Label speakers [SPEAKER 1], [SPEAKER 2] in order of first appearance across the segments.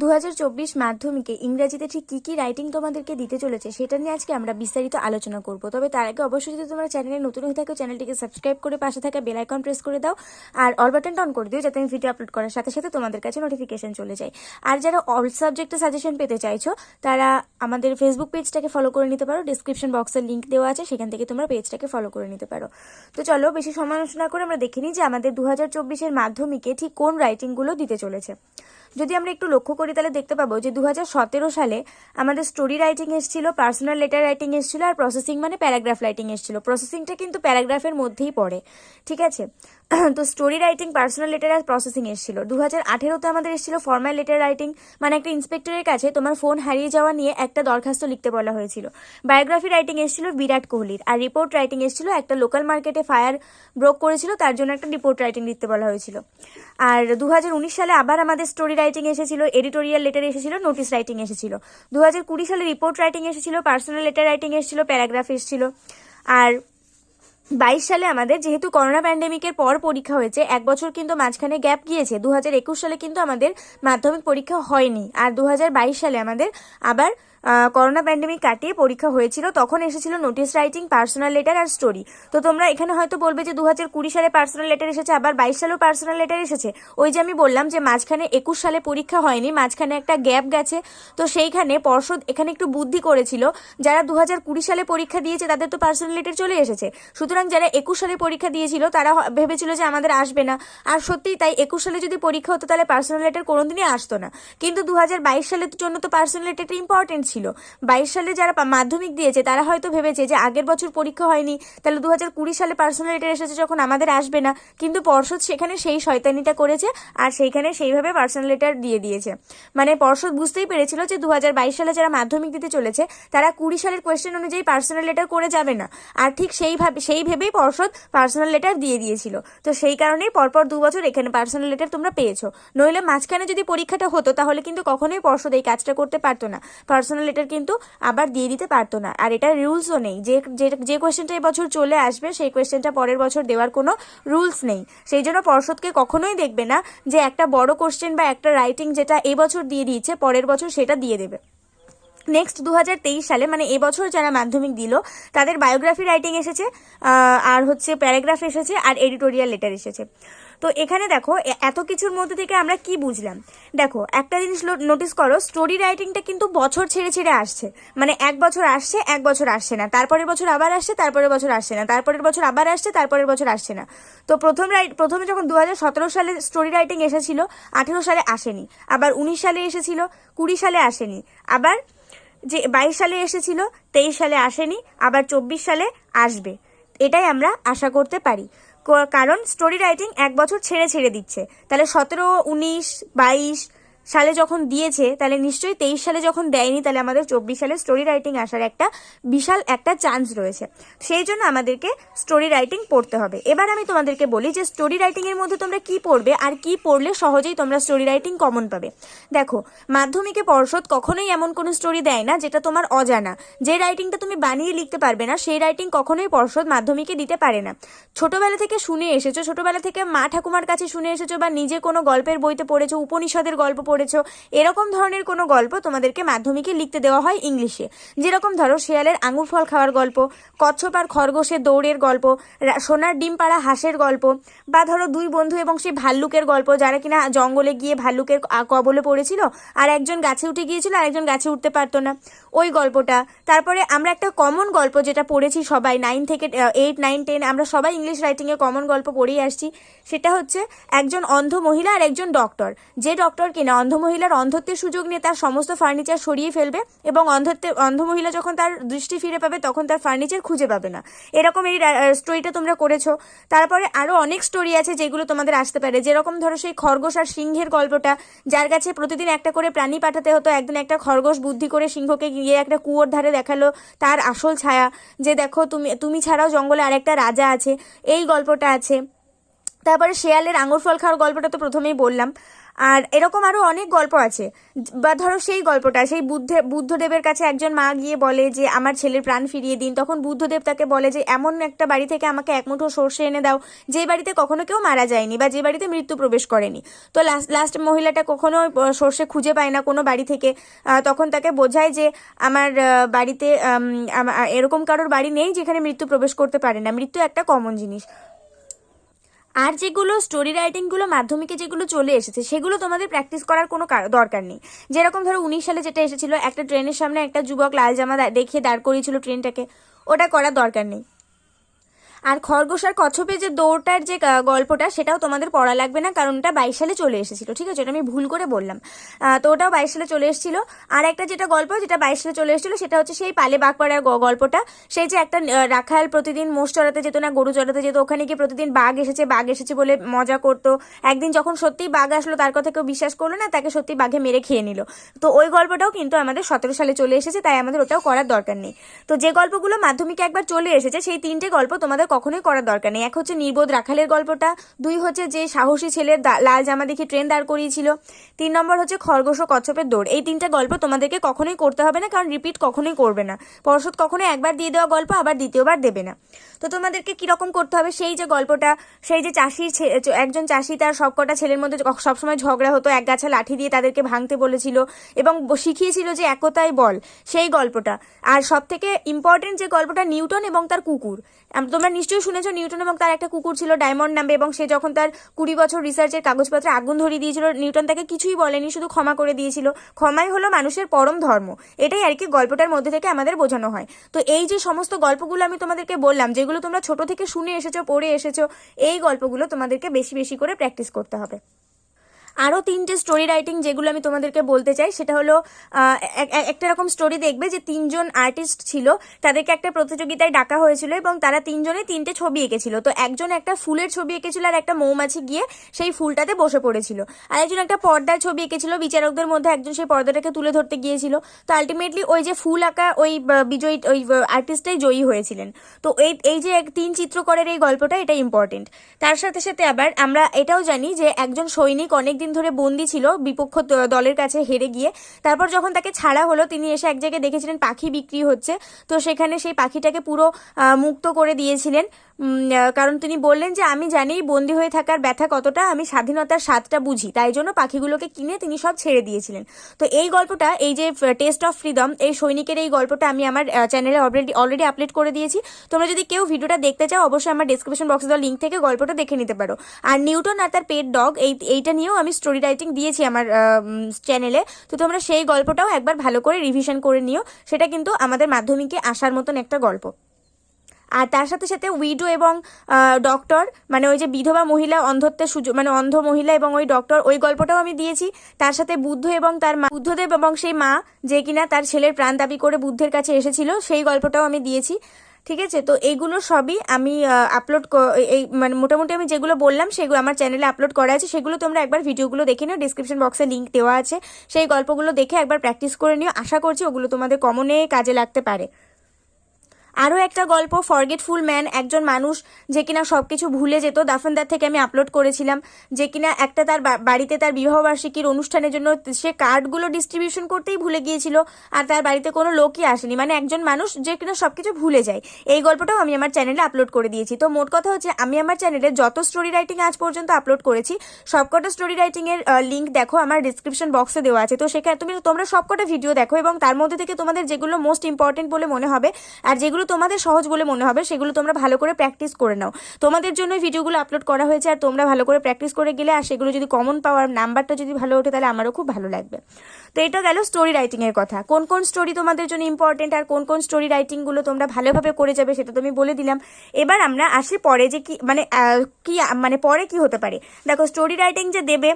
[SPEAKER 1] দু হাজার চব্বিশ মাধ্যমিকে ইংরেজিতে ঠিক কী কী রাইটিং তোমাদেরকে দিতে চলেছে সেটা নিয়ে আজকে আমরা বিস্তারিত আলোচনা করব। তবে তার আগে অবশ্যই যদি তোমরা চ্যানেলে নতুন হয়ে থাকো চ্যানেলটিকে সাবস্ক্রাইব করে পাশে থাকা বেল আইকন প্রেস করে দাও আর অল বাটনটা অন করে দিও যাতে আমি ভিডিও আপলোড করার সাথে সাথে তোমাদের কাছে নোটিফিকেশন চলে যায়। আর যারা অল সাবজেক্টে সাজেশন পেতে চাইছো, তারা আমাদের ফেসবুক পেজটাকে ফলো করে নিতে পারো। ডিসক্রিপশন বক্সের লিঙ্ক দেওয়া আছে, সেখান থেকে তোমরা পেজটাকে ফলো করে নিতে পারো। তো চলো বেশি সমালোচনা করে আমরা দেখে নিই যে আমাদের দু হাজার মাধ্যমিকে ঠিক কোন রাইটিংগুলো দিতে চলেছে। যদি আমরা একটু লক্ষ্য করি, তাহলে দেখতে পাবো যে দু হাজার সতেরো সালে আমাদের স্টোরি রাইটিং এসেছিল পার্সোনাল লেটার রাইটিং এসেছিল আর প্রসেসিং মানে প্যারাগ্রাফ রাইটিং এসেছিল। প্রসেসিংটা কিন্তু প্যারাগ্রাফের মধ্যেই পড়ে, ঠিক আছে? তো স্টোরি রাইটিং পার্সোনাল লেটার আর প্রসেসিং এসেছিল। দু হাজার আঠেরোতে আমাদের এসেছিল ফর্মাল লেটার রাইটিং মানে একটা ইন্সপেক্টরের কাছে তোমার ফোন হারিয়ে যাওয়া নিয়ে একটা দরখাস্ত লিখতে বলা হয়েছিল। বায়োগ্রাফি রাইটিং এসেছিল বিরাট কোহলির, আর রিপোর্ট রাইটিং এসেছিল একটা লোকাল মার্কেটে ফায়ার ব্রোক করেছিল, তার জন্য একটা রিপোর্ট রাইটিং লিখতে বলা হয়েছিল। আর দু হাজার উনিশ সালে আবার আমাদের স্টোরি রাইটিং এসেছিল এডিটোরিয়াল লেটার এসেছিল নোটিস রাইটিং এসেছিল। দু কুড়ি সালে রিপোর্ট রাইটিং এসেছিল পার্সোনাল লেটার রাইটিং এসেছিল প্যারাগ্রাফ এসেছিল। আর বাইশ সালে আমাদের, যেহেতু করোনা প্যান্ডেমিকের পর পরীক্ষা হয়েছে, এক বছর কিন্তু মাঝখানে গ্যাপ গিয়েছে। দু একুশ সালে কিন্তু আমাদের মাধ্যমিক পরীক্ষা হয়নি। আর দু বাইশ সালে আমাদের আবার করোনা প্যান্ডেমিক কাটিয়ে পরীক্ষা হয়েছিল। তখন এসেছিল নোটিস রাইটিং পার্সোনাল লেটার আর স্টোরি তো তোমরা এখানে হয়তো বলবে যে দু কুড়ি সালে পার্সোনাল লেটার এসেছে, আবার বাইশ সালেও পার্সোনাল লেটার এসেছে। ওই যে আমি বললাম যে মাঝখানে একুশ সালে পরীক্ষা হয়নি, মাঝখানে একটা গ্যাপ গেছে। তো সেইখানে পর্ষদ এখানে একটু বুদ্ধি করেছিল, যারা দু কুড়ি সালে পরীক্ষা দিয়েছে তাদের তো পার্সোনাল লেটার চলে এসেছে। সুতরাং যারা একুশ সালে পরীক্ষা দিয়েছিল, তারা ভেবেছিল যে আমাদের আসবে না। আর সত্যিই তাই, একুশ সালে যদি পরীক্ষা হতো, তাহলে পার্সোনাল লেটার কোনোদিনই আসতো না। কিন্তু দু হাজার বাইশ সালের জন্য তো পার্সোনাল লেটারটা ইম্পর্টেন্ট ছিল। বাইশ সালে যারা মাধ্যমিক দিয়েছে, তারা হয়তো ভেবেছে যে আগের বছর পরীক্ষা হয়নি। তাহলে দু কুড়ি সালে পার্সোনাল লেটার এসেছে যখন আমাদের আসবে না। কিন্তু পর্ষদ সেখানে সেই শয়তানিটা করেছে আর সেইখানে সেইভাবে পার্সোনাল লেটার দিয়ে দিয়েছে। মানে পর্ষদ বুঝতেই পেরেছিল যে দু হাজার বাইশ সালে যারা মাধ্যমিক দিতে চলেছে, তারা কুড়ি সালের কোয়েশ্চেন অনুযায়ী পার্সোনাল লেটার করে যাবে না। আর ঠিক সেইভাবে সেই ভেবেই পর্ষদ পার্সোনাল লেটার দিয়ে দিয়েছিল। তো সেই কারণেই পরপর দু বছর এখানে পার্সোনাল লেটার তোমরা পেয়েছ। নইলে মাঝখানে যদি পরীক্ষাটা হতো, তাহলে কিন্তু কখনোই পর্ষদ এই কাজটা করতে পারতো না। পার্সোনাল লেটার কিন্তু আবার দিয়ে দিতে পারতো না। আর এটা রুলসও নেই। যে, যে- যে কোয়েশ্চেনটা এবছর চলে আসবে, সেই কোয়েশ্চেনটা পরের বছর দেওয়ার কোনো রুলস নেই। সেই জন্য পর্ষদকে কখনোই দেখবে না যে একটা বড় কোশ্চেন বা একটা রাইটিং যেটা এবছর দিয়ে দিয়েছে, পরের বছর সেটা দিয়ে দেবে। নেক্সট দু হাজার তেইশ সালে মানে এবছর যারা মাধ্যমিক দিল, তাদের বায়োগ্রাফি রাইটিং এসেছে আর হচ্ছে প্যারাগ্রাফ এসেছে, আর এডিটোরিয়াল লেটার এসেছে। তো এখানে দেখো এত কিছুর মধ্যে থেকে আমরা কি বুঝলাম? দেখো, একটা জিনিস নোটিস করো স্টোরি রাইটিংটা কিন্তু বছর ছেড়ে ছেড়ে আসছে। মানে এক বছর আসছে, এক বছর আসছে না। তারপরের বছর আবার আসছে, তারপরের বছর আসছে না। তারপরের বছর আবার আসছে, তারপরের বছর আসছে না। তো প্রথম প্রথমে যখন দু হাজার সতেরো সালে স্টোরি রাইটিং এসেছিল, আঠেরো সালে আসেনি। আবার উনিশ সালে এসেছিল, কুড়ি সালে আসেনি। আবার যে বাইশ সালে এসেছিল, তেইশ সালে আসেনি, আবার চব্বিশ সালে আসবে। এটাই আমরা আশা করতে পারি। কারণ স্টোরি রাইটিং এক বছর ছেড়ে ছেড়ে দিচ্ছে। তাহলে সতেরো, উনিশ, বাইশ সালে যখন দিয়েছে, তাহলে নিশ্চয়ই তেইশ সালে যখন দেয়নি, তাহলে আমাদের চব্বিশ সালে স্টোরি রাইটিং আসার একটা বিশাল একটা চান্স রয়েছে। সেই জন্য আমাদেরকে স্টোরি রাইটিং পড়তে হবে। এবার আমি তোমাদেরকে বলি যে স্টোরি রাইটিং এর মধ্যে তোমরা কি পড়বে আর কি পড়লে সহজেই তোমরা স্টোরি রাইটিং কমন পাবে। দেখো, মাধ্যমিকে পর্ষদ কখনোই এমন কোনো স্টোরি দেয় না যেটা তোমার অজানা। যে রাইটিংটা তুমি বানিয়ে লিখতে পারবে না, সেই রাইটিং কখনোই পর্ষদ মাধ্যমিকে দিতে পারে না। ছোটবেলা থেকে শুনে এসেছ, ছোটবেলা থেকে মা ঠাকুমার কাছে শুনে এসেছ বা নিজে কোনো গল্পের বইতে পড়েছো, উপনিষদের গল্প পড়েছো এরকম ধরনের কোনো গল্প তোমাদেরকে মাধ্যমিকে লিখতে দেওয়া হয় ইংলিশে। যেরকম ধরো শেয়ালের আঙুর ফল খাওয়ার গল্প, কচ্ছপ আর খরগোশের দৌড়ের গল্প সোনার ডিম পাড়া হাঁসের গল্প, বা ধরো দুই বন্ধু এবং সেই ভাল্লুকের গল্প, যারা কিনা জঙ্গলে গিয়ে ভাল্লুকের কবলে পড়েছিল আর একজন গাছে উঠে গিয়েছিল আর একজন গাছে উঠতে পারতো না। ওই গল্পটা। তারপরে আমরা একটা কমন গল্প যেটা পড়েছি সবাই নাইন থেকে এইট নাইন টেন আমরা সবাই ইংলিশ রাইটিংয়ে কমন গল্প পড়েই আসছি। সেটা হচ্ছে একজন অন্ধ মহিলা আর একজন ডক্টর যে ডক্টর কিনা অন্ধ মহিলার অন্ধত্বের সুযোগ নিয়ে তার সমস্ত ফার্নিচার সরিয়ে ফেলবে এবং অন্ধত্বের অন্ধ মহিলা যখন তার দৃষ্টি ফিরে পাবে, তখন তার ফার্নিচার খুঁজে পাবে না। এরকম এই স্টোরিটা তোমরা করেছ। তারপরে আরও অনেক স্টোরি আছে যেগুলো তোমাদের আসতে পারে। যেরকম ধরো সেই খরগোশ আর সিংহের গল্পটা, যার কাছে প্রতিদিন একটা করে প্রাণী পাঠাতে হতো। একদিন একটা খরগোশ বুদ্ধি করে সিংহকে গিয়ে একটা কুয়োর ধারে দেখাল তার আসল ছায়া। যে দেখো, তুমি তুমি ছাড়াও জঙ্গলে আরেকটা রাজা আছে। এই গল্পটা আছে। তারপরে শেয়ালের আঙুর ফল খাওয়ার গল্পটা তো প্রথমেই বললাম। আর এরকম আরও অনেক গল্প আছে। বা ধরো সেই গল্পটা, সেই বুদ্ধে, বুদ্ধদেবের কাছে একজন মা গিয়ে বলে যে, আমার ছেলের প্রাণ ফিরিয়ে দিন। তখন বুদ্ধদেব তাকে বলে যে, এমন একটা বাড়ি থেকে আমাকে এক মুঠো সর্ষে এনে দাও, যে বাড়িতে কখনো কেউ মারা যায়নি বা যে বাড়িতে মৃত্যু প্রবেশ করেনি। তো লাস্ট লাস্ট মহিলাটা কখনো সর্ষে খুঁজে পায় না কোনো বাড়ি থেকে। তখন তাকে বোঝায় যে, আমার বাড়িতে এরকম কারোর বাড়ি নেই যেখানে মৃত্যু প্রবেশ করতে পারে না। মৃত্যু একটা কমন জিনিস। আর যেগুলো স্টোরি রাইটিংগুলো মাধ্যমিকে যেগুলো চলে এসেছে, সেগুলো তোমাদের প্র্যাকটিস করার কোনো কার- দরকার নেই। যেরকম ধরো উনিশ সালে যেটা এসেছিল, একটা ট্রেনের সামনে একটা যুবক লাল জামা দেখিয়ে দাঁড় করিয়েছিল ট্রেনটাকে ওটা করার দরকার নেই। আর খরগোশ আর কচ্ছপে যে দৌড়টার যে গল্পটা, সেটাও তোমাদের পড়া লাগবে না, কারণ ওটা বাইশ সালে চলে এসেছিল, ঠিক আছে? ওটা আমি ভুল করে বললাম। তো ওটাও বাইশ সালে চলে এসেছিল। আর একটা যেটা গল্প, যেটা বাইশ সালে চলে এসেছিল, সেটা হচ্ছে সেই পালে বাঘপাড়ার গল্পটা। সেই যে একটা রাখাল প্রতিদিন মোষ চড়াতে যেত না, গরু চড়াতে যেত, ওখানে গিয়ে প্রতিদিন বাঘ এসেছে বাঘ এসেছে বলে মজা করতো। একদিন যখন সত্যিই বাঘ আসলো, তার কথা কেউ বিশ্বাস করল না, তাকে সত্যি বাঘে মেরে খেয়ে নিল। তো ওই গল্পটাও কিন্তু আমাদের সতেরো সালে চলে এসেছে, তাই আমাদের ওটাও করার দরকার নেই। তো যে গল্পগুলো মাধ্যমিকে একবার চলে এসেছে, সেই তিনটে গল্প তোমাদের কখনোই করার দরকার নেই। এক হচ্ছে নির্বোধ রাখালের গল্পটা, দুই হচ্ছে যে সাহসী ছেলের লাল জামা দেখে ট্রেন দাঁড় করিয়েছিল। তিন নম্বর হচ্ছে খরগোশ ও কচ্ছপের দৌড়। এই তিনটা গল্প তোমাদেরকে কখনোই করতে হবে না, কারণ রিপিট কখনোই করবে না। পর্ষদ কখনোই একবার দিয়ে দেওয়া গল্প, আবার দ্বিতীয়বার দেবে না। তো তোমাদেরকে কীরকম করতে হবে? সেই যে গল্পটা, সেই যে চাষির একজন চাষি তার সবকটা ছেলের মধ্যে সবসময় ঝগড়া হতো, এক গাছা লাঠি দিয়ে তাদেরকে ভাঙতে বলেছিল এবং শিখিয়েছিল যে একতাই বল। সেই গল্পটা। আর সব থেকে ইম্পর্টেন্ট যে গল্পটা নিউটন এবং তার কুকুর। তোমরা নিশ্চয়ই শুনেছ, নিউটন এবং তার একটা কুকুর ছিল ডায়মন্ড নামে এবং সে যখন তার কুড়ি বছর রিসার্চের কাগজপত্রে আগুন ধরিয়ে দিয়েছিল, নিউটন তাকে কিছুই বলেনি, শুধু ক্ষমা করে দিয়েছিল। ক্ষমাই হলো মানুষের পরম ধর্ম। এটাই আর কি গল্পটার মধ্যে থেকে আমাদের বোঝানো হয়। তো এই যে সমস্ত গল্পগুলো আমি তোমাদেরকে বললাম, যেগুলো তোমরা ছোট থেকে শুনে এসেছ, পড়ে এসেছ, এই গল্পগুলো তোমাদেরকে বেশি বেশি করে প্র্যাকটিস করতে হবে। আরও তিনটে স্টোরি রাইটিং যেগুলো আমি তোমাদেরকে বলতে চাই, সেটা হলো একটা রকম স্টোরি দেখবে যে তিনজন আর্টিস্ট ছিল, তাদেরকে একটা প্রতিযোগিতায় ডাকা হয়েছিল এবং তারা তিনজনে তিনটে ছবি এঁকেছিল। তো একজন একটা ফুলের ছবি এঁকেছিল আর একটা মৌমাছি গিয়ে সেই ফুলটাতে বসে পড়েছিল। আর একজন একটা পর্দার ছবি এঁকেছিল, বিচারকদের মধ্যে একজন সেই পর্দাটাকে তুলে ধরতে গিয়েছিল। তো আলটিমেটলি ওই যে ফুল আঁকা, ওই বিজয়ী, ওই আর্টিস্টটাই জয়ী হয়েছিলেন। তো এই এই যে তিন চিত্রকরের এই গল্পটা এটা ইম্পর্টেন্ট তার সাথে সাথে আবার আমরা এটাও জানি যে একজন সৈনিক অনেকদিন ধরে বন্দি ছিল, বিপক্ষ দলের কাছে হেরে গিয়ে। তারপর যখন তাকে ছাড়া হলো, তিনি এসে এক জায়গায় দেখেছিলেন পাখি বিক্রি হচ্ছে। তো সেখানে সেই পাখিটাকে পুরো মুক্ত করে দিয়েছিলেন। কারণ তিনি বললেন যে, আমি জানি বন্দি হয়ে থাকার ব্যথা কতটা, আমি স্বাধীনতার স্বাদটা বুঝি। তাই জন্য পাখিগুলোকে কিনে তিনি সব ছেড়ে দিয়েছিলেন। তো এই গল্পটা, এই যে টেস্ট অফ ফ্রিডম এই সৈনিকের এই গল্পটা আমি আমার চ্যানেলে অলরেডি অলরেডি আপলোড করে দিয়েছি। তোমরা যদি কেউ ভিডিওটা দেখতে চাও, অবশ্যই আমার ডিসক্রিপশন বক্সে দেওয়া লিঙ্ক থেকে গল্পটা দেখে নিতে পারো। আর নিউটন আর তার পেট ডগ এই, এইটা নিয়েও আমি স্টোরি রাইটিং দিয়েছি আমার চ্যানেলে তো তোমরা সেই গল্পটাও একবার ভালো করে রিভিশন করে নিও। সেটা কিন্তু আমাদের মাধ্যমিকে আসার মতন একটা গল্প। আর তার সাথে সাথে উইডো এবং ডক্টর মানে ওই যে বিধবা মহিলা অন্ধত্বের সুযোগ মানে অন্ধ মহিলা এবং ওই ডক্টর ওই গল্পটাও আমি দিয়েছি। তার সাথে বুদ্ধ এবং তার মা, বুদ্ধদেব এবং সেই মা যে কিনা তার ছেলের প্রাণ দাবি করে বুদ্ধের কাছে এসেছিল, সেই গল্পটাও আমি দিয়েছি। ঠিক আছে? তো এইগুলো সবই আমি আপলোড এই মানে মোটামুটি আমি যেগুলো বললাম সেগুলো আমার চ্যানেলে আপলোড করা আছে। সেগুলো তোমরা একবার ভিডিওগুলো দেখে নিও। ডিসক্রিপশন বক্সে লিঙ্ক দেওয়া আছে। সেই গল্পগুলো দেখে একবার প্র্যাকটিস করে নিও। আশা করছি ওগুলো তোমাদের কমনে কাজে লাগতে পারে। আরও একটা গল্প ফরগেটফুল ম্যান একজন মানুষ যে কিনা সব কিছু ভুলে যেত। দাফনদার থেকে আমি আপলোড করেছিলাম যে কিনা একটা তার বাড়িতে তার বিবাহবার্ষিকীর অনুষ্ঠানের জন্য সে কার্ডগুলো ডিস্ট্রিবিউশন করতেই ভুলে গিয়েছিল আর তার বাড়িতে কোনো লোকই আসেনি। মানে একজন মানুষ যে কিনা সব কিছু ভুলে যায়। এই গল্পটাও আমি আমার চ্যানেলে আপলোড করে দিয়েছি। তো মোট কথা হচ্ছে আমি আমার চ্যানেলে যত স্টোরি রাইটিং আজ পর্যন্ত আপলোড করেছি, সবকটা স্টোরি রাইটিংয়ের লিঙ্ক দেখো আমার ডিসক্রিপশন বক্সে দেওয়া আছে। তো সেখানে তুমি, তোমরা সবকটা ভিডিও দেখো এবং তার মধ্যে থেকে তোমাদের যেগুলো মোস্ট ইম্পর্টেন্ট বলে মনে হবে আর যেগুলো তোমাদের সহজ বলে মনে হবে, সেগুলো তোমরা ভালো করে প্র্যাকটিস করে নাও। তোমাদের জন্য ভিডিওগুলো আপলোড করা হয়েছে, আর তোমরা ভালো করে প্র্যাকটিস করে গেলে, আর সেগুলো যদি কমন পাওয়ার নাম্বারটা যদি ভালো ওঠে, তাহলে আমারও খুব ভালো লাগবে। তো এটা গেল স্টোরি রাইটিংয়ের কথা। কোন কোন স্টোরি তোমাদের জন্য ইম্পর্টেন্ট আর কোন কোন স্টোরি রাইটিংগুলো তোমরা ভালোভাবে করে যাবে, সেটা তো আমি বলে দিলাম। এবার আমরা আসি পরে যে কি মানে কি মানে পরে কি হতে পারে। দেখো স্টোরি রাইটিং যে দেবে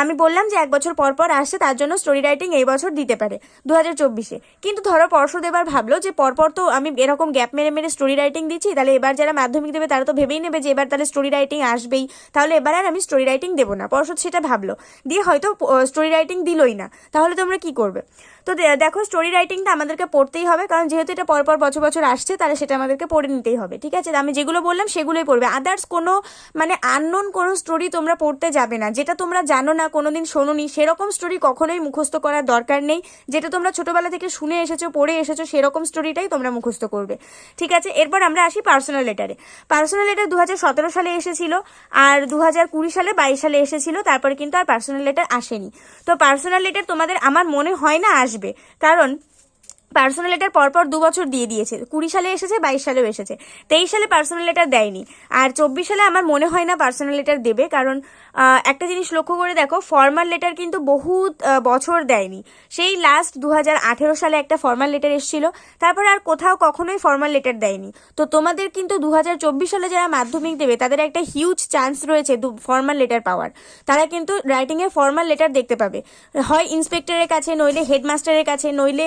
[SPEAKER 1] আমি বললাম যে এক বছর পর পর আসছে, তার জন্য স্টোরি রাইটিং এই বছর দিতে পারে দু হাজার চব্বিশে। কিন্তু ধরো পর্ষদ এবার ভাবলো যে পরপর তো আমি এরকম গ্যাপ মেরে মেরে স্টোরি রাইটিং দিচ্ছি, তাহলে এবার যারা মাধ্যমিক দেবে তারা তো ভেবেই নেবে যে এবার তাহলে স্টোরি রাইটিং আসবেই। তাহলে এবার আর আমি স্টোরি রাইটিং দেবো না পর্ষদ সেটা ভাবলো। দিয়ে হয়তো স্টোরি রাইটিং দিলই না। তাহলে তোমরা কি করবে? তো দেখো স্টোরি রাইটিংটা আমাদেরকে পড়তেই হবে, কারণ যেহেতু এটা পরপর বছর বছর আসছে, তাহলে সেটা আমাদেরকে পড়ে নিতেই হবে, ঠিক আছে? আমি যেগুলো বললাম সেগুলোই পড়বে। আদার্স কোনো মানে আননোন কোনো স্টোরি তোমরা পড়তে যাবে না, যেটা তোমরা জানো না, কোনোদিন শোনোনি, সেরকম স্টোরি কখনোই মুখস্থ করার দরকার নেই, যেটা তোমরা ছোটোবেলা থেকে শুনে এসেছ, পড়ে এসেছ, সেরকম স্টোরিটাই তোমরা মুখস্থ করবে, ঠিক আছে? এরপর আমরা আসি পার্সোনাল লেটারে পার্সোনাল লেটার দু সতেরো সালে এসেছিল, আর দু হাজার কুড়ি সালে বাইশ সালে এসেছিল, তারপরে কিন্তু আর পার্সোনাল লেটার আসেনি। তো পার্সোনাল লেটার তোমাদের, আমার মনে হয় না আসবে কারণ পার্সোনাল লেটার পরপর দু বছর দিয়ে দিয়েছে। কুড়ি সালে এসেছে বাইশ সালেও এসেছে। তেইশ সালে পার্সোনাল লেটার দেয়নি। আর চব্বিশ সালে আমার মনে হয় না পার্সোনাল লেটার দেবে কারণ একটা জিনিস লক্ষ্য করে দেখো ফর্মাল লেটার কিন্তু আহ, বছর দেয়নি। সেই লাস্ট দু হাজার আঠেরো সালে একটা ফর্মাল লেটার এসেছিল তারপর আর কোথাও কখনোই ফর্মাল লেটার দেয়নি। তো তোমাদের কিন্তু দু হাজার চব্বিশ সালে যারা মাধ্যমিক দেবে তাদের একটা হিউজ চান্স রয়েছে ফর্মাল লেটার পাওয়ার। তারা কিন্তু রাইটিংয়ে ফর্মাল লেটার দেখতে পাবে। হয় ইন্সপেক্টরের কাছে নইলে হেডমাস্টারের কাছে নইলে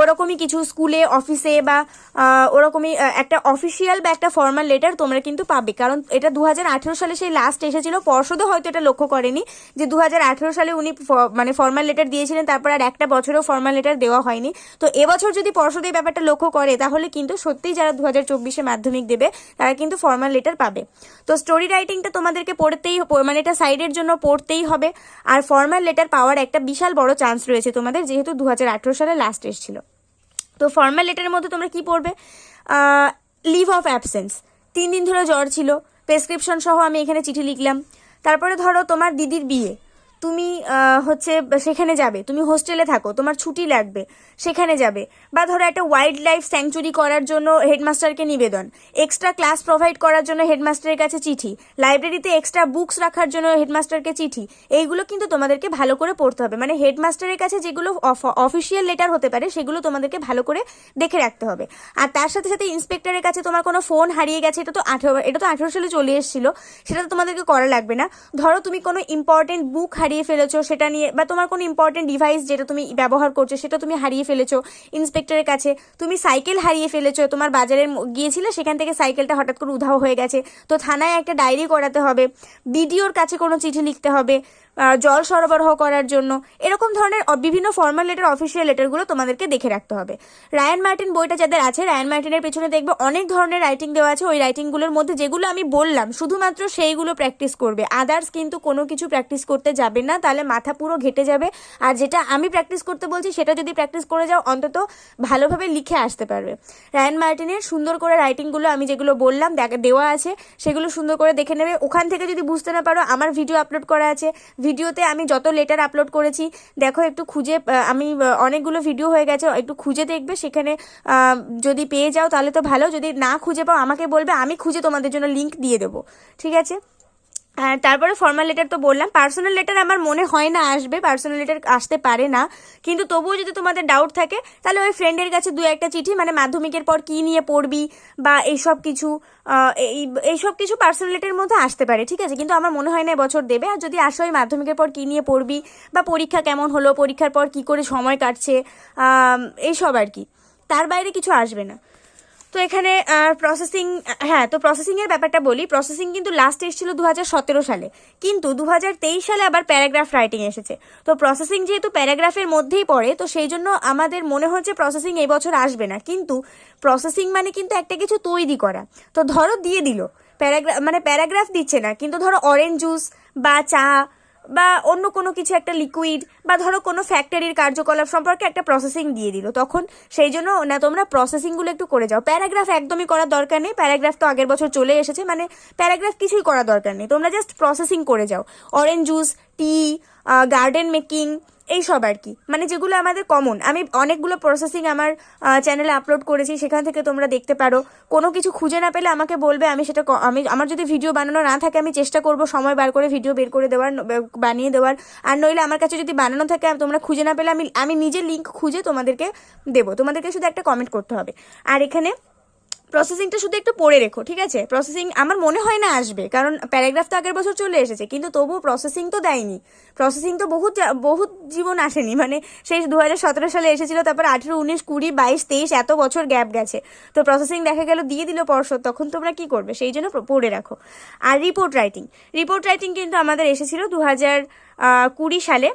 [SPEAKER 1] ওরকমই কিছু স্কুলে, অফিসে বা ওরকমই একটা অফিসিয়াল বা একটা ফর্মাল লেটার তোমরা কিন্তু পাবে। কারণ এটা দু হাজার আঠেরো সালে সেই লাস্ট এসেছিল। পর্ষদও হয়তো এটা লক্ষ্য করেনি যে দু হাজার আঠেরো সালে উনি মানে ফর্মাল লেটার দিয়েছিলেন, তারপর আর একটা বছরেও ফর্মাল লেটার দেওয়া হয়নি। তো এবছর যদি পর্ষদ এই ব্যাপারটা লক্ষ্য করে, তাহলে কিন্তু সত্যিই যারা দু হাজার চব্বিশে মাধ্যমিক দেবে, তারা কিন্তু ফর্মাল লেটার পাবে। তো স্টোরি রাইটিংটা তোমাদেরকে পড়তেই মানে এটা সাইডের জন্য পড়তেই হবে। আর ফর্মাল লেটার পাওয়ার একটা বিশাল বড় চান্স রয়েছে তোমাদের, যেহেতু দু হাজার আঠেরো সালে লাস্ট এসেছিল। তো ফর্মাল লেটারের মধ্যে তোমরা কি পড়বে? লিভ অফ অ্যাবসেন্স তিন দিন ধরে জ্বর ছিল। প্রেসক্রিপশন সহ আমি এখানে চিঠি লিখলাম। তারপরে ধরো তোমার দিদির বিয়ে। তুমি হচ্ছে, সেখানে যাবে। তুমি হোস্টেলে থাকো, তোমার ছুটি লাগবে, সেখানে যাবে। বা ধরো একটা ওয়াইল্ড লাইফ স্যাংচুরি করার জন্য হেডমাস্টারকে নিবেদন। এক্সট্রা ক্লাস প্রোভাইড করার জন্য হেডমাস্টারের কাছে চিঠি। লাইব্রেরিতে এক্সট্রা বুকস রাখার জন্য হেডমাস্টারকে চিঠি। এইগুলো কিন্তু তোমাদেরকে ভালো করে পড়তে হবে। মানে হেডমাস্টারের কাছে যেগুলো অফিসিয়াল লেটার হতে পারে, সেগুলো তোমাদেরকে ভালো করে দেখে রাখতে হবে। আর তার সাথে সাথে ইন্সপেক্টরের কাছে তোমার কোনো ফোন হারিয়ে গেছে, এটা তো আঠেরো, এটা তো আঠেরো সালে চলে এসেছিল, সেটা তো তোমাদেরকে করা লাগবে না। ধরো তুমি কোনো ইম্পর্টেন্ট বুক হারিয়ে ফেলেছো, সেটা নিয়ে বা তোমার কোনো ইম্পর্টেন্ট ডিভাইস যেটা তুমি ব্যবহার করছ, সেটা তুমি হারিয়ে ফেলেছো ইন্সপেক্টরের কাছে, তুমি সাইকেল হারিয়ে ফেলেছো, তোমার বাজারে গিয়েছিলে, সেখান থেকে সাইকেলটা হঠাৎ করে উধাও হয়ে গেছে। তো থানায় একটা ডায়েরি করাতে হবে বিডিওর কাছে কোনো চিঠি লিখতে হবে জল সরবরাহ করার জন্য। এরকম ধরনের বিভিন্ন ফর্মাল লেটার অফিসিয়াল লেটারগুলো তোমাদেরকে দেখে রাখতে হবে। রায়ান মার্টিন বইটা যাদের আছে রায়ান মার্টিনের পেছনে দেখবে অনেক ধরনের রাইটিং দেওয়া আছে। ওই রাইটিংগুলোর মধ্যে যেগুলো আমি বললাম, শুধুমাত্র সেইগুলো প্র্যাকটিস করবে। আদার্স কিন্তু কোনো কিছু প্র্যাকটিস করতে যাবে না, তাহলে মাথা পুরো ঘেটে যাবে। আর যেটা আমি প্র্যাকটিস করতে বলছি, সেটা যদি প্র্যাকটিস করে যাও, অন্তত ভালোভাবে লিখে আসতে পারবে। রায়ান মার্টিনের সুন্দর করে রাইটিংগুলো আমি যেগুলো বললাম দেওয়া আছে, সেগুলো সুন্দর করে দেখে নেবে। ওখান থেকে যদি বুঝতে না পারো, আমার ভিডিও আপলোড করা আছে। ভিডিওতে আমি যত লেটার আপলোড করেছি, দেখো একটু খুঁজে আমি অনেকগুলো ভিডিও হয়ে গেছে, একটু খুঁজে দেখবে, সেখানে যদি পেয়ে যাও তাহলে তো ভালো, যদি না খুঁজে পাও আমাকে বলবে, আমি খুঁজে তোমাদের জন্য লিঙ্ক দিয়ে দেবো, ঠিক আছে? তারপরে ফর্মাল লেটার তো বললাম। পার্সোনাল লেটার আমার মনে হয় না আসবে পার্সোনাল লেটার আসতে পারে না। কিন্তু তবুও যদি তোমাদের ডাউট থাকে, তাহলে ওই ফ্রেন্ডের কাছে দু একটা চিঠি মানে মাধ্যমিকের পর কি নিয়ে পড়বি বা এইসব কিছু এই, এইসব কিছু পার্সোনাল লেটারের মধ্যে আসতে পারে, ঠিক আছে? কিন্তু আমার মনে হয় না বছর দেবে। আর যদি আসে ওই মাধ্যমিকের পর কি নিয়ে পড়বি বা পরীক্ষা কেমন হলো, পরীক্ষার পর কি করে সময় কাটছে এইসব আর কি। তার বাইরে কিছু আসবে না। তো এখানে প্রসেসিং হ্যাঁ তো প্রসেসিং এর ব্যাপারটা বলি। প্রসেসিং কিন্তু লাস্ট এসেছিল দু হাজার সতেরো সালে। কিন্তু দু হাজার তেইশ সালে আবার প্যারাগ্রাফ রাইটিং এসেছে। তো প্রসেসিং যেহেতু প্যারাগ্রাফের মধ্যেই পড়ে, তো সেই জন্য আমাদের মনে হচ্ছে প্রসেসিং এই বছর আসবে না। কিন্তু প্রসেসিং মানে কিন্তু একটা কিছু তৈরি করা। তো ধরো দিয়ে দিল। প্যারাগ্রাফ মানে প্যারাগ্রাফ দিচ্ছে না। কিন্তু ধরো অরেঞ্জ জুস বা চা বা অন্য কোনো কিছু একটা লিকুইড বা ধরো কোনো ফ্যাক্টরির কার্যকলাপ সম্পর্কে একটা প্রসেসিং দিয়ে দিল। তখন সেই জন্য না, তোমরা প্রসেসিংগুলো একটু করে যাও। প্যারাগ্রাফ একদমই করার দরকার নেই। প্যারাগ্রাফ তো আগের বছর চলে এসেছে। মানে প্যারাগ্রাফ কিছুই করার দরকার নেই। তোমরা জাস্ট প্রসেসিং করে যাও। Orange juice tea garden making এইসব আর কি। মানে যেগুলো আমাদের কমন আমি অনেকগুলো প্রসেসিং আমার চ্যানেলে আপলোড করেছি, সেখান থেকে তোমরা দেখতে পারো। কোনো কিছু খুঁজে না পেলে আমাকে বলবে, আমি সেটা আমি, আমার যদি ভিডিও বানানো না থাকে, আমি চেষ্টা করব সময় বার করে ভিডিও বের করে দেওয়ার বানিয়ে দেওয়ার। আর নইলে আমার কাছে যদি বানানো থাকে, তোমরা খুঁজে না পেলে আমি আমি নিজে লিঙ্ক খুঁজে তোমাদেরকে দেবো। তোমাদেরকে শুধু একটা কমেন্ট করতে হবে। আর এখানে প্রসেসিংটা শুধু একটু পড়ে রেখো, ঠিক আছে? প্রসেসিং আমার মনে হয় না আসবে, কারণ প্যারাগ্রাফ তো আগের বছর চলে এসেছে, কিন্তু তবুও প্রসেসিং তো দেয়নি। প্রসেসিং তো বহুত বহুত জীবন আসেনি মানে সেই দু হাজার সতেরো সালে এসেছিল, তারপর আঠেরো, উনিশ, কুড়ি, বাইশ, তেইশ, এত বছর গ্যাপ গেছে। তো প্রসেসিং দেখা গেল, দিয়ে দিল পর্ষদ, তখন তোমরা কি করবে? সেই জন্য পড়ে রাখো। আর রিপোর্ট রাইটিং রিপোর্ট রাইটিং কিন্তু আমাদের এসেছিল দু হাজার কুড়ি সালে।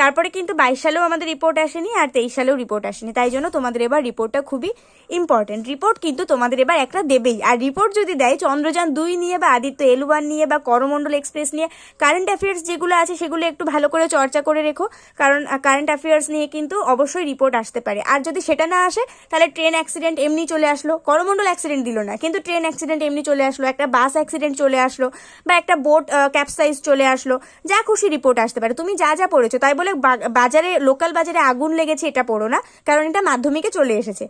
[SPEAKER 1] তারপরে কিন্তু বাইশ সালেও আমাদের রিপোর্ট আসেনি আর তেইশ সালেও রিপোর্ট আসেনি। তাই জন্য তোমাদের এবার রিপোর্টটা খুবই ইম্পর্টেন্ট রিপোর্ট কিন্তু তোমাদের এবার একটা দেবেই। আর রিপোর্ট যদি দেয় চন্দ্রযান দুই নিয়ে বা আদিত্য এল ওয়ান নিয়ে বা করমণ্ডল এক্সপ্রেস নিয়ে কারেন্ট অ্যাফেয়ার্স যেগুলো আছে সেগুলো একটু ভালো করে চর্চা করে রেখো। কারণ কারেন্ট অ্যাফেয়ার্স নিয়ে কিন্তু অবশ্যই রিপোর্ট আসতে পারে। আর যদি সেটা না আসে, তাহলে ট্রেন অ্যাক্সিডেন্ট এমনি চলে আসলো। করমণ্ডল অ্যাক্সিডেন্ট দিল না, কিন্তু ট্রেন অ্যাক্সিডেন্ট এমনি চলে আসলো। একটা বাস অ্যাক্সিডেন্ট চলে আসলো বা একটা বোট ক্যাপসাইজ চলে আসলো। যা খুশি রিপোর্ট আসতে পারে। তুমি যা যা পড়েছো, তাই বলে বা- বাজারে, লোকাল বাজারে আগুন লেগেছে এটা পড়ো না, কারণ এটা মাধ্যমিকে চলে এসেছে।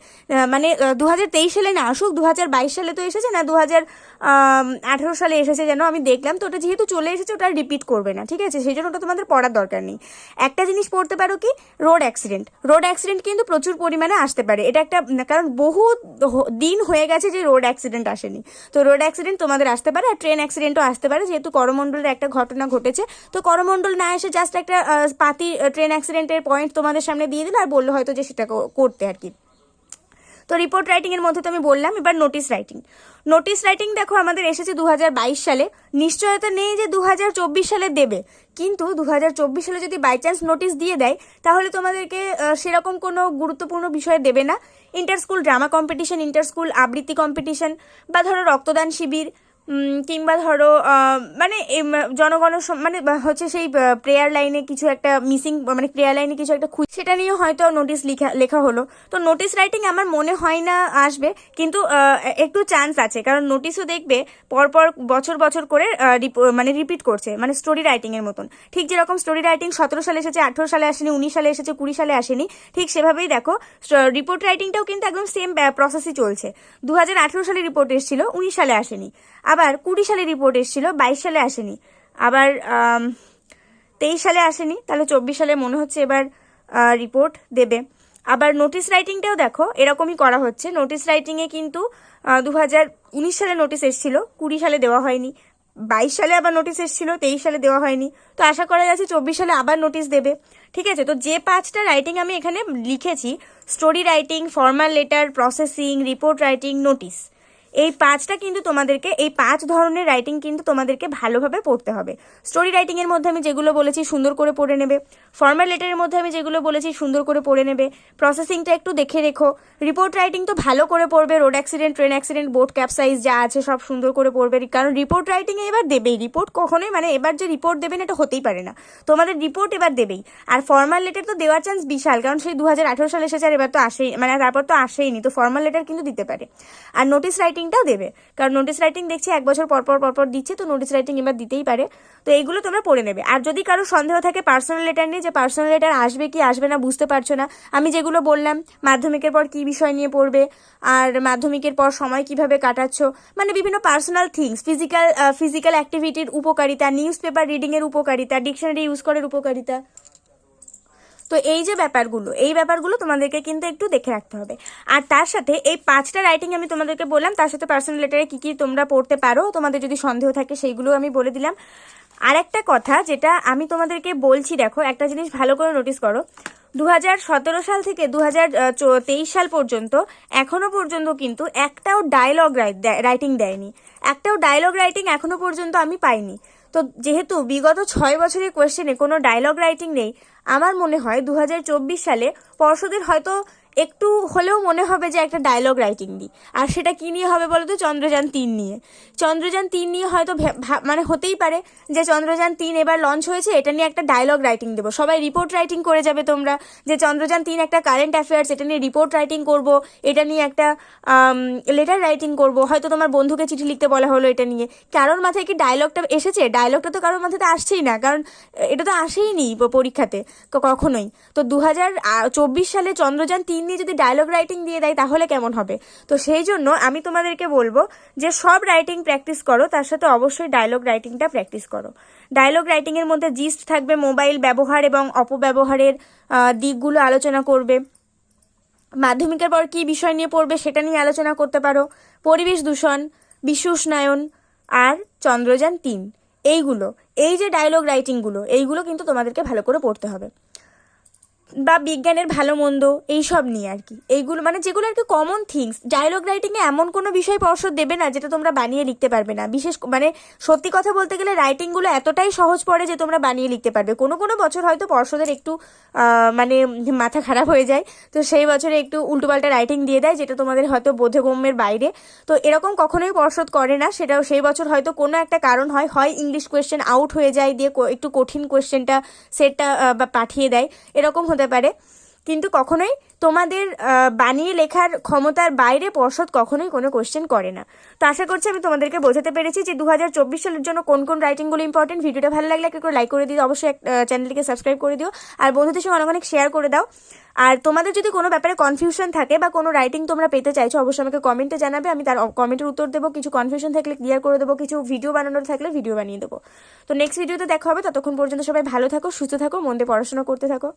[SPEAKER 1] মানে দু হাজার তেইশ সালে না আসুক দু হাজার বাইশ সালে তো এসেছে না দু হাজার আঠেরো সালে এসেছে যেন আমি দেখলাম, তো ওটা যেহেতু চলে এসেছে, ওটা রিপিট করবে না, ঠিক আছে? সেই জন্য ওটা তোমাদের পড়ার দরকার নেই। একটা জিনিস পড়তে পারো কি? রোড অ্যাক্সিডেন্ট রোড অ্যাক্সিডেন্ট কিন্তু প্রচুর পরিমাণে আসতে পারে। এটা একটা কারণ বহু দিন হয়ে গেছে যে রোড অ্যাক্সিডেন্ট আসেনি। তো রোড অ্যাক্সিডেন্ট তোমাদের আসতে পারে আর ট্রেন অ্যাক্সিডেন্টও আসতে পারে, যেহেতু করমণ্ডলের একটা ঘটনা ঘটেছে। তো করমণ্ডল না এসে জাস্ট একটা পাতি ট্রেন অ্যাক্সিডেন্টের পয়েন্ট তোমাদের সামনে দিয়ে দিল আর বলল হয়তো যে সেটা করতে আর কি। তো রিপোর্ট রাইটিং এর মধ্যে তো আমি বললাম, এবার নোটিশ রাইটিং নোটিশ রাইটিং দেখো আমাদের এসেছে দু হাজার বাইশ সালে। নিশ্চয়তা নেই যে দু হাজার চব্বিশ সালে দেবে। কিন্তু দু হাজার চব্বিশ সালে যদি বাই চান্স নোটিশ দিয়ে দেয়, তাহলে তোমাদেরকে সেরকম কোনো গুরুত্বপূর্ণ বিষয় দেবে না। Inter school drama competition inter school আবৃত্তি কম্পিটিশন বা ধরো রক্তদান শিবির কিংবা ধরো মানে জনগণ মানে হচ্ছে সেই প্রেয়ার লাইনে কিছু একটা মিসিং মানে প্রেয়ার লাইনে কিছু একটা খুঁজ, সেটা নিয়ে হয়তো নোটিশ লেখা লেখা হলো। তো নোটিশ রাইটিং আমার মনে হয় না আসবে, কিন্তু একটু চান্স আছে। কারণ নোটিশও দেখবে, পরপর বছর বছর করে মানে রিপিট করছে মানে স্টোরি রাইটিং এর মতন। ঠিক যেরকম স্টোরি রাইটিং সতেরো সালে এসেছে, আঠেরো সালে আসেনি, উনিশ সালে এসেছে, কুড়ি সালে আসেনি, ঠিক সেভাবেই দেখো রিপোর্ট রাইটিংটাও কিন্তু একদম সেম প্রসেসই চলছে। দু হাজার আঠেরো সালে রিপোর্ট এসেছিল, উনিশ সালে আসেনি। আবার কুড়ি সালে রিপোর্ট এসেছিল, বাইশ সালে আসেনি। আবার তেইশ সালে আসেনি, তাহলে চব্বিশ সালে মনে হচ্ছে এবার রিপোর্ট দেবে। আবার নোটিশ রাইটিংটাও দেখো, এরকমই করা হচ্ছে। নোটিশ রাইটিংয়ে কিন্তু দু হাজার উনিশ সালে নোটিশ এসেছিল, কুড়ি সালে দেওয়া হয়নি। বাইশ সালে আবার নোটিশ এসেছিল, তেইশ সালে দেওয়া হয়নি। তো আশা করা যাচ্ছে চব্বিশ সালে আবার নোটিশ দেবে। ঠিক আছে? তো যে পাঁচটা রাইটিং আমি এখানে লিখেছি story writing formal letter processing report writing notice এই পাঁচটা কিন্তু তোমাদেরকে, এই পাঁচ ধরনের রাইটিং কিন্তু তোমাদেরকে ভালোভাবে পড়তে হবে। স্টোরি রাইটিং এর মধ্যে আমি যেগুলো বলেছি সুন্দর করে পড়ে নেবে। ফর্মাল লেটারের মধ্যে আমি যেগুলো বলেছি সুন্দর করে পড়ে নেবে। প্রসেসিংটা একটু দেখে রেখো। রিপোর্ট রাইটিং তো ভালো করে পড়বে road accident train accident boat capsize যা আছে সব সুন্দর করে পড়বে। কারণ রিপোর্ট রাইটিং এ এবার দেবেই। রিপোর্ট কখনোই মানে এবার যে রিপোর্ট দেবেন এটা হতেই পারে না। তোমাদের রিপোর্ট এবার দেবেই। আর ফর্মাল লেটার তো দেওয়ার চান্স বিশাল, কারণ সেই দু হাজার আঠেরো সালে এসেছে আর এবার তো আসেই মানে তারপর তো আসেইনি, তো ফর্মাল লেটার কিন্তু দিতে পারে। আর নোটিশ রাইটিংটাও দেবে। কারণ নোটিস রাইটিং দেখছি এক বছর পর পর পর পর দিচ্ছে, তো নোটিস রাইটিং এবার দিতেই পারে। তো এইগুলো তোমরা পড়ে নেবে। আর যদি কারও সন্দেহ থাকে পার্সোনাল লেটার নিয়ে, যে পার্সোনাল লেটার আসবে কি আসবে না বুঝতে পারছ না, আমি যেগুলো বললাম, মাধ্যমিকের পর কি বিষয় নিয়ে পড়বে, আর মাধ্যমিকের পর সময় কীভাবে কাটাচ্ছ মানে বিভিন্ন পার্সোনাল থিংস ফিজিক্যাল ফিজিক্যাল অ্যাক্টিভিটির উপকারিতা নিউজ পেপার রিডিংয়ের উপকারিতা ডিকশনারি ইউজ করার উপকারিতা। তো এই যে ব্যাপারগুলো, এই ব্যাপারগুলো তোমাদেরকে কিন্তু একটু দেখে রাখতে হবে। আর তার সাথে এই পাঁচটা রাইটিং আমি তোমাদেরকে বললাম, তার সাথে পার্সোনাল লেটারে কি কি তোমরা পড়তে পারো, তোমাদের যদি সন্দেহ থাকে সেইগুলো আমি বলে দিলাম। আর একটা কথা যেটা আমি তোমাদেরকে বলছি, দেখো, একটা জিনিস ভালো করে নোটিস করো। দু হাজার সতেরো সাল থেকে দু হাজার তেইশ সাল পর্যন্ত, এখনও পর্যন্ত কিন্তু একটাও ডায়লগ রাইটিং দেয়নি। একটাও ডায়লগ রাইটিং এখনও পর্যন্ত আমি পাইনি। তো যেহেতু বিগত ছয় বছরের কোয়েশ্চেনে কোনো ডায়লগ রাইটিং নেই আমার মনে হয় দু হাজার চব্বিশ সালে পর্ষদের হয়তো একটু হলেও মনে হবে যে একটা ডায়লগ রাইটিং দিই। আর সেটা কী নিয়ে হবে বলো তো চন্দ্রযান তিন নিয়ে। চন্দ্রযান তিন নিয়ে হয়তো মানে হতেই পারে যে চন্দ্রযান তিন এবার লঞ্চ হয়েছে, এটা নিয়ে একটা ডায়লগ রাইটিং দেবো। সবাই রিপোর্ট রাইটিং করে যাবে তোমরা যে চন্দ্রযান তিন একটা কারেন্ট অ্যাফেয়ার্স এটা নিয়ে রিপোর্ট রাইটিং করব, এটা নিয়ে একটা লেটার রাইটিং করব। হয়তো তোমার বন্ধুকে চিঠি লিখতে বলা হলো এটা নিয়ে। কারোর মাথায় কি ডায়লগটা এসেছে? ডায়লগটা তো কারোর মাথাতে আসছেই না, কারণ এটা তো আসেইনি প- পরীক্ষাতে কখনোই। তো দু হাজার চব্বিশ সালে চন্দ্রযান তিন নিয়ে যদি ডায়লগ রাইটিং দিয়ে দেয়, তাহলে কেমন হবে? তো সেই জন্য আমি তোমাদেরকে বলব যে, সব রাইটিং প্র্যাকটিস করো, তার সাথে অবশ্যই ডায়লগ রাইটিংটা প্র্যাকটিস করো। ডায়লগ রাইটিংয়ের মধ্যে জিস্ট থাকবে মোবাইল ব্যবহার এবং অপব্যবহারের দিকগুলো আলোচনা করবে। মাধ্যমিকের পর কি বিষয় নিয়ে পড়বে, সেটা নিয়ে আলোচনা করতে পারো। পরিবেশ দূষণ, বিশ্ব উষ্ণায়ন আর চন্দ্রযান তিন। এইগুলো, এই যে ডায়লগ রাইটিংগুলো এইগুলো কিন্তু তোমাদেরকে ভালো করে পড়তে হবে। বা বিজ্ঞানের ভালো মন্দ, এইসব নিয়ে আর কি। এইগুলো মানে যেগুলো আর কি কমন থিংস ডায়লগ রাইটিংয়ে এমন কোনো বিষয় পর্ষদ দেবে না যেটা তোমরা বানিয়ে লিখতে পারবে না। বিশেষ মানে সত্যি কথা বলতে গেলে রাইটিংগুলো এতটাই সহজ পড়ে যে তোমরা বানিয়ে লিখতে পারবে। কোনো কোনো বছর হয়তো পর্ষদের একটু মানে মাথা খারাপ হয়ে যায়। তো সেই বছরে একটু উল্টোপাল্টা রাইটিং দিয়ে দেয় যেটা তোমাদের হয়তো বোধগম্যের বাইরে। তো এরকম কখনোই পর্ষদ করে না। সেটাও সেই বছর হয়তো কোনো একটা কারণ হয় হয় ইংলিশ কোয়েশ্চেন আউট হয়ে যায়, দিয়ে একটু কঠিন কোয়েশ্চেনটা সেটটা বা পাঠিয়ে দেয়। এরকম হতে পারে। কিন্তু কখনোই তোমাদের বানিয়ে লেখার ক্ষমতার বাইরে পর্ষদ কখনোই কোনো কোশ্চেন করে না। তো আশা করছি আমি তোমাদেরকে বোঝাতে পেরেছি যে দু সালের জন্য কোন কোন রাইটিংগুলো ইম্পর্টেন্ট ভিডিওটা ভালো লাগলে একটা করে লাইক করে দিও, অবশ্যই চ্যানেলটিকে সাবস্ক্রাইব করে দিও। আর বন্ধুদের সঙ্গে অনেক অনেক শেয়ার করে দাও। আর তোমাদের যদি কোনো ব্যাপারে কনফিউশন থাকে বা কোনো রাইটিং তোমরা পেতে চাইছো, অবশ্যই আমাকে কমেন্টে জানাবে। আমি তার কমেন্টের উত্তর দেবো। কিছু কনফিউশন থাকলে ক্লিয়ার করে দেবো। কিছু ভিডিও বানানোর থাকলে ভিডিও বানিয়ে দেবো। তো নেক্সট ভিডিওতে দেখা হবে। ততক্ষণ পর্যন্ত সবাই ভালো থাকো, সুস্থ থাকো, মন দিয়ে পড়াশোনা করতে থাকো।